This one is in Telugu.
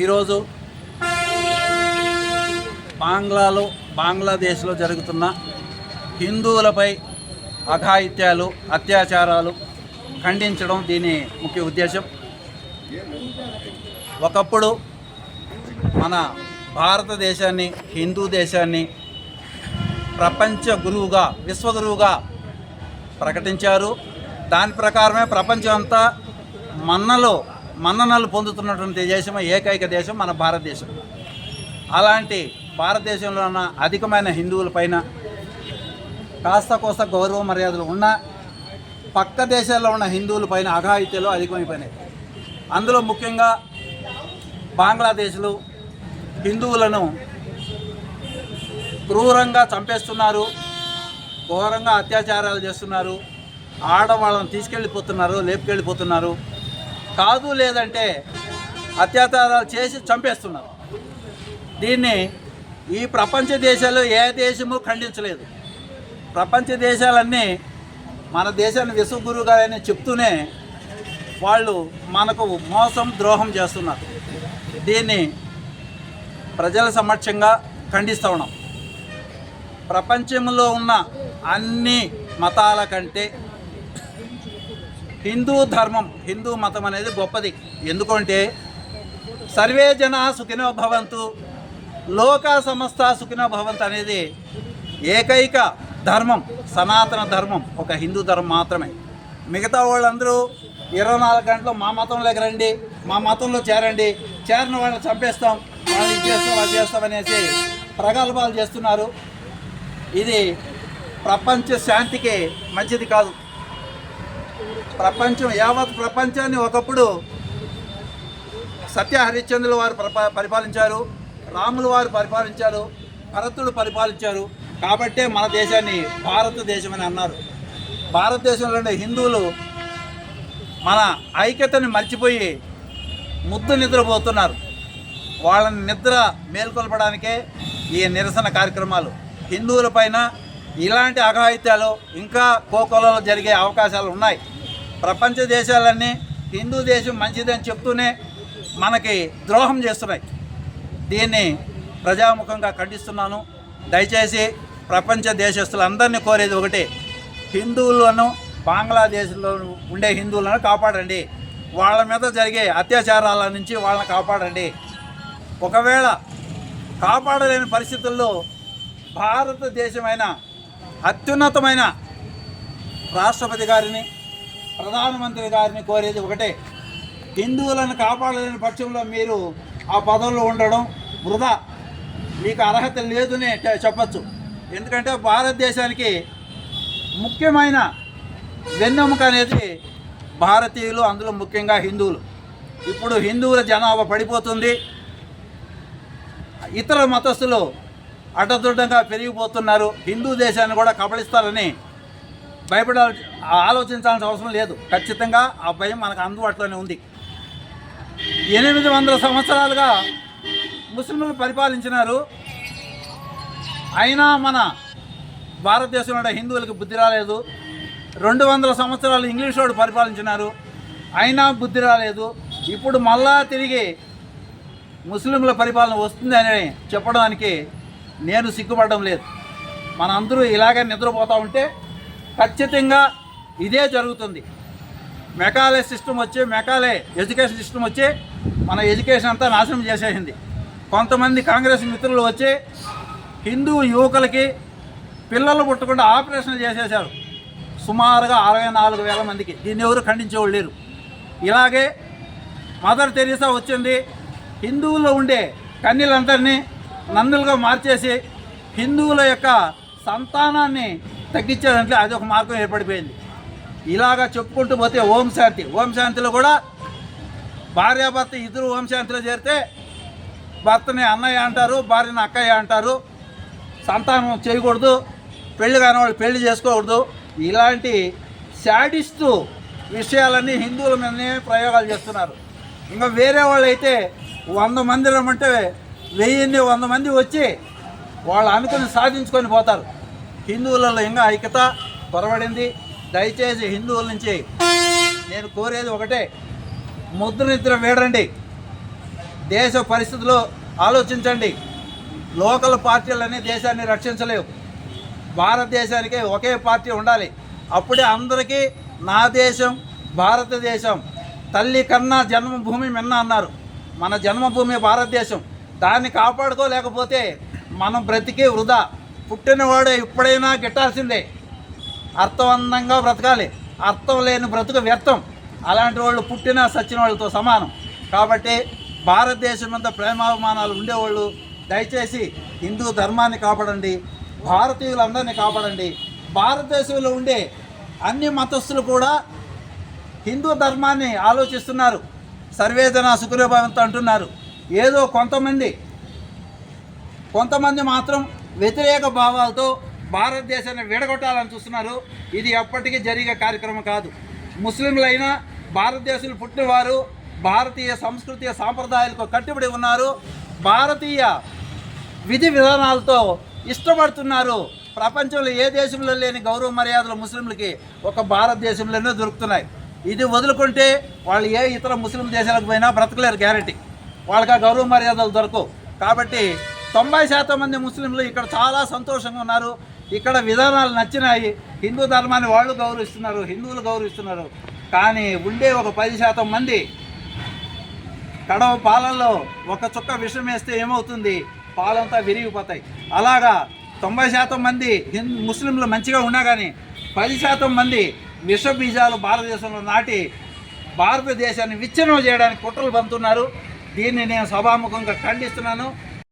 ఈరోజు బాంగ్లాలో బంగ్లాదేశ్లో జరుగుతున్న హిందువులపై అఘాయిత్యాలు అత్యాచారాలు ఖండించడం దీని ముఖ్య ఉద్దేశం. ఒకప్పుడు మన భారతదేశాన్ని హిందూ దేశాన్ని ప్రపంచ గురువుగా విశ్వగురువుగా ప్రకటించారు. దాని ప్రకారమే ప్రపంచం అంతా మన్నలో మన్ననలు పొందుతున్నటువంటి దేశం ఏకైక దేశం మన భారతదేశం. అలాంటి భారతదేశంలో ఉన్న అధికమైన హిందువుల పైన కాస్త కోస్త గౌరవ మర్యాదలు ఉన్న పక్క దేశాల్లో ఉన్న హిందువుల పైన అఘాయిత్యాలు అధికమైపోయినాయి. అందులో ముఖ్యంగా బంగ్లాదేశ్లు హిందువులను క్రూరంగా చంపేస్తున్నారు ఘోరంగా అత్యాచారాలు చేస్తున్నారు ఆడవాళ్ళని తీసుకెళ్ళిపోతున్నారు లేపుకెళ్ళిపోతున్నారు. కాదు లేదంటే అత్యాచారాలు చేసి చంపేస్తున్నారు. దీన్ని ఈ ప్రపంచ దేశాలు ఏ దేశము ఖండించలేదు. ప్రపంచ దేశాలన్నీ మన దేశాన్ని విశ్వగురుగారని చెప్తూనే వాళ్ళు మనకు మోసం ద్రోహం చేస్తున్నారు. దీన్ని ప్రజల సమక్షంగా ఖండిస్తూ ఉన్నాం. ప్రపంచంలో ఉన్న అన్ని మతాల కంటే హిందూ ధర్మం హిందూ మతం అనేది గొప్పది. ఎందుకంటే సర్వే జన సుఖినో భవంతు లోక సమస్త సుఖినో భవంతు అనేది ఏకైక ధర్మం సనాతన ధర్మం ఒక హిందూ ధర్మం మాత్రమే. మిగతా వాళ్ళందరూ ఇరవై నాలుగు గంటలు మా మతంలోకి రండి మా మతంలో చేరండి చేరిన వాళ్ళని చంపేస్తాం వాళ్ళు ఇది చేస్తాం అది చేస్తాం అనేసి ప్రగల్భాలు చేస్తున్నారు. ఇది ప్రపంచ శాంతికి మంచిది కాదు. ప్రపంచం యావత్ ప్రపంచాన్ని ఒకప్పుడు సత్య హరిశ్చంద్రుల వారు పరిపాలించారు రాములు వారు పరిపాలించారు భరతుడు పరిపాలించారు. కాబట్టే మన దేశాన్ని భారతదేశం అని అన్నారు. భారతదేశంలోని హిందువులు మన ఐక్యతని మర్చిపోయి ముద్దు నిద్రపోతున్నారు. వాళ్ళని నిద్ర మేల్కొల్పడానికే ఈ నిరసన కార్యక్రమాలు. హిందువుల పైన ఇలాంటి అఘాయిత్యాలు ఇంకా కోకోలలో జరిగే అవకాశాలు ఉన్నాయి. ప్రపంచ దేశాలన్నీ హిందూ దేశం మంచిదని చెప్తూనే మనకి ద్రోహం చేస్తున్నాయి. దీన్ని ప్రజాముఖంగా ఖండిస్తున్నాను. దయచేసి ప్రపంచ దేశస్తులందరినీ కోరేది ఒకటి హిందువులను బంగ్లాదేశ్లో ఉండే హిందువులను కాపాడండి. వాళ్ళ మీద జరిగే అత్యాచారాల నుంచి వాళ్ళని కాపాడండి. ఒకవేళ కాపాడలేని పరిస్థితుల్లో భారతదేశమైన అత్యున్నతమైన రాష్ట్రపతి గారిని ప్రధానమంత్రి గారిని కోరేది ఒకటే హిందువులను కాపాడలేని పక్షంలో మీరు ఆ పదవుల్లో ఉండడం వృధా. మీకు అర్హత లేదని చెప్పచ్చు. ఎందుకంటే భారతదేశానికి ముఖ్యమైన వెన్నెముక అనేది భారతీయులు అందులో ముఖ్యంగా హిందువులు. ఇప్పుడు హిందువుల జనాభా పడిపోతుంది. ఇతర మతస్థులు అడ్డదుడ్డంగా పెరిగిపోతున్నారు. హిందూ దేశాన్ని కూడా కబళిస్తారని భయపడాలి ఆలోచించాల్సిన అవసరం లేదు. ఖచ్చితంగా ఆ భయం మనకు అందుబాటులోనే ఉంది. ఎనిమిది వందల సంవత్సరాలుగా ముస్లింలు పరిపాలించినారు. అయినా మన భారతదేశంలో హిందువులకు బుద్ధి రాలేదు. రెండు వందల సంవత్సరాలు ఇంగ్లీష్ వాడు పరిపాలించినారు. అయినా బుద్ధి రాలేదు. ఇప్పుడు మళ్ళా తిరిగి ముస్లింల పరిపాలన వస్తుందని చెప్పడానికి నేను సిగ్గుపడడం లేదు. మనందరూ ఇలాగే నిద్రపోతూ ఉంటే ఖచ్చితంగా ఇదే జరుగుతుంది. మెకాలే సిస్టమ్ వచ్చి మెకాలే ఎడ్యుకేషన్ సిస్టమ్ వచ్చి మన ఎడ్యుకేషన్ అంతా నాశనం చేసేసింది. కొంతమంది కాంగ్రెస్ మిత్రులు వచ్చి హిందూ యువకులకి పిల్లలు పుట్టకుండా ఆపరేషన్లు చేసేశారు. సుమారుగా అరవై నాలుగు వేల మందికి. దీన్ని ఎవరు ఖండించేవాళ్ళు లేరు. ఇలాగే మదర్ తెరీసా వచ్చింది. హిందువుల్లో ఉండే కన్నీలందరినీ నందులుగా మార్చేసి హిందువుల యొక్క సంతానాన్ని తగ్గించేదంటే అది ఒక మార్గం ఏర్పడిపోయింది. ఇలాగా చెప్పుకుంటూ పోతే ఓం శాంతి. ఓం శాంతిలో కూడా భార్యాభర్త ఇద్దరు ఓం శాంతిలో చేరితే భర్తని అన్నయ్య అంటారు భార్యని అక్కయ్య అంటారు. సంతానం చేయకూడదు పెళ్ళి కాని వాళ్ళు పెళ్ళి చేసుకోకూడదు. ఇలాంటి శాడిస్తూ విషయాలన్నీ హిందువుల మీదనే ప్రయోగాలు చేస్తున్నారు. ఇంకా వేరే వాళ్ళు అయితే వంద మంది రమ్మంటే వెయ్యిన్ని వంద మంది వచ్చి వాళ్ళు అనుకుని సాధించుకొని పోతారు. హిందువులలో ఇంకా ఐక్యత పొరబడింది దయచేసి హిందువుల నుంచి నేను కోరేది ఒకటే ముద్ర నిద్ర వేడండి. దేశ పరిస్థితులు ఆలోచించండి. లోకల్ పార్టీలన్నీ దేశాన్ని రక్షించలేవు. భారతదేశానికి ఒకే పార్టీ ఉండాలి. అప్పుడే అందరికీ నా దేశం భారతదేశం తల్లి కన్నా జన్మభూమి మిన్న అన్నారు. మన జన్మభూమి భారతదేశం. దాన్ని కాపాడుకోలేకపోతే మనం బ్రతికే వృధా. పుట్టినవాడు ఎప్పుడైనా గిట్టాల్సిందే. అర్థవంతంగా బ్రతకాలి. అర్థం లేని బ్రతుకు వ్యర్థం. అలాంటి వాళ్ళు పుట్టిన సచ్చిన వాళ్ళతో సమానం. కాబట్టి భారతదేశం మీద ప్రేమాభిమానాలు ఉండేవాళ్ళు దయచేసి హిందూ ధర్మాన్ని కాపాడండి. భారతీయులందరినీ కాపాడండి. భారతదేశంలో ఉండే అన్ని మతస్థులు కూడా హిందూ ధర్మాన్ని ఆలోచిస్తున్నారు. సర్వేజన సుఖరీభావంతో అంటున్నారు. ఏదో కొంతమంది కొంతమంది మాత్రం వ్యతిరేక భావాలతో భారతదేశాన్ని విడగొట్టాలని చూస్తున్నారు. ఇది ఎప్పటికీ జరిగే కార్యక్రమం కాదు. ముస్లింలైనా భారతదేశంలో పుట్టినవారు భారతీయ సంస్కృతి సాంప్రదాయాలకు కట్టుబడి ఉన్నారు. భారతీయ విధి విధానాలతో ఇష్టపడుతున్నారు. ప్రపంచంలో ఏ దేశంలో లేని గౌరవ మర్యాదలు ముస్లింలకి ఒక భారతదేశంలోనే దొరుకుతున్నాయి. ఇది వదులుకుంటే వాళ్ళు ఏ ఇతర ముస్లిం దేశాలకు పోయినా బ్రతకలేరు గ్యారంటీ. వాళ్ళకి ఆ గౌరవ మర్యాదలు దొరకవు. కాబట్టి తొంభై శాతం మంది ముస్లింలు ఇక్కడ చాలా సంతోషంగా ఉన్నారు. ఇక్కడ విధానాలు నచ్చినాయి. హిందూ ధర్మాన్ని వాళ్ళు గౌరవిస్తున్నారు హిందువులు గౌరవిస్తున్నారు. కానీ ఉండే ఒక పది శాతం మంది కడవ పాలల్లో ఒక చుక్క విషం వేస్తే ఏమవుతుంది? పాలంతా విరిగిపోతాయి. అలాగా తొంభై శాతం మంది హిందూ ముస్లింలు మంచిగా ఉన్నా కానీ పది శాతం మంది విష బీజాలు భారతదేశంలో నాటి భారతదేశాన్ని విచ్ఛిన్నం చేయడానికి కుట్రలు పంపుతున్నారు దీన్ని నేను సభాముఖంగా ఖండిస్తున్నాను.